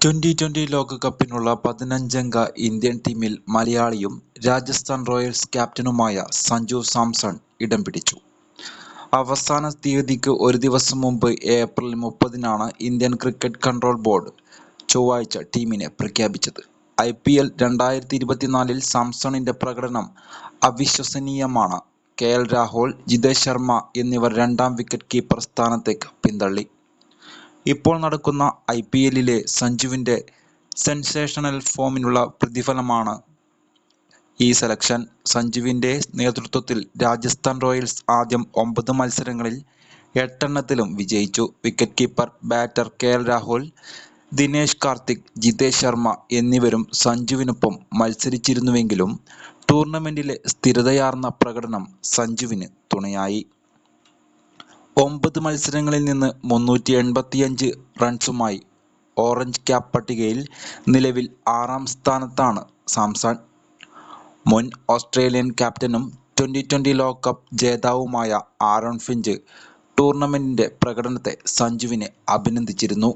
Twenty twenty ലോകകപ്പിനുള്ള പതിനഞ്ചംഗ Indian ടീമിൽ മലയാളിയും Rajasthan Royals ക്യാപ്റ്റനുമായ സഞ്ജു സാംസൺ ഇടം പിടിച്ചു. അവസാന തീയതിക്ക് ഒരു ദിവസം മുമ്പ് ഏപ്രിൽ മുപ്പതിനാണ് ഇന്ത്യൻ ക്രിക്കറ്റ് കൺട്രോൾ ബോർഡ് ചൊവ്വാഴ്ച ടീമിനെ പ്രഖ്യാപിച്ചത്. ഐപിഎൽ രണ്ടായിരത്തി ഇരുപത്തിനാലിൽ സാംസണിന്റെ പ്രകടനം അവിശ്വസനീയമാണ്. കെഎൽ രാഹുൽ, ജിതേഷ് ശർമ്മ എന്നിവർ രണ്ടാം വിക്കറ്റ് കീപ്പർ സ്ഥാനത്തേക്ക് പിന്തള്ളി. ഇപ്പോൾ നടക്കുന്ന ഐ പി എല്ലിലെ സഞ്ജുവിന്റെ സെൻസേഷണൽ ഫോമിനുള്ള പ്രതിഫലമാണ് ഈ സെലക്ഷൻ. സഞ്ജുവിന്റെ നേതൃത്വത്തിൽ രാജസ്ഥാൻ റോയൽസ് ആദ്യം ഒമ്പത് മത്സരങ്ങളിൽ എട്ടെണ്ണത്തിലും വിജയിച്ചു. Wicket keeper, batter KL Rahul, Dinesh Karthik, Jitesh Sharma എന്നിവരും സഞ്ജുവിനൊപ്പം മത്സരിച്ചിരുന്നുവെങ്കിലും ടൂർണമെന്റിലെ സ്ഥിരതയാർന്ന പ്രകടനം സഞ്ജുവിന് തുണയായി. ഒമ്പത് മത്സരങ്ങളിൽ നിന്ന് മുന്നൂറ്റി എൺപത്തിയഞ്ച് റൺസുമായി ഓറഞ്ച് ക്യാപ് പട്ടികയിൽ നിലവിൽ ആറാം സ്ഥാനത്താണ് സാംസൺ. മുൻ ഓസ്ട്രേലിയൻ ക്യാപ്റ്റനും ട്വന്റി ട്വന്റി ലോകകപ്പ് ജേതാവുമായ ആരോൺ ഫിഞ്ച് ടൂർണമെന്റിന്റെ പ്രകടനത്തെ സഞ്ജുവിനെ അഭിനന്ദിച്ചിരുന്നു.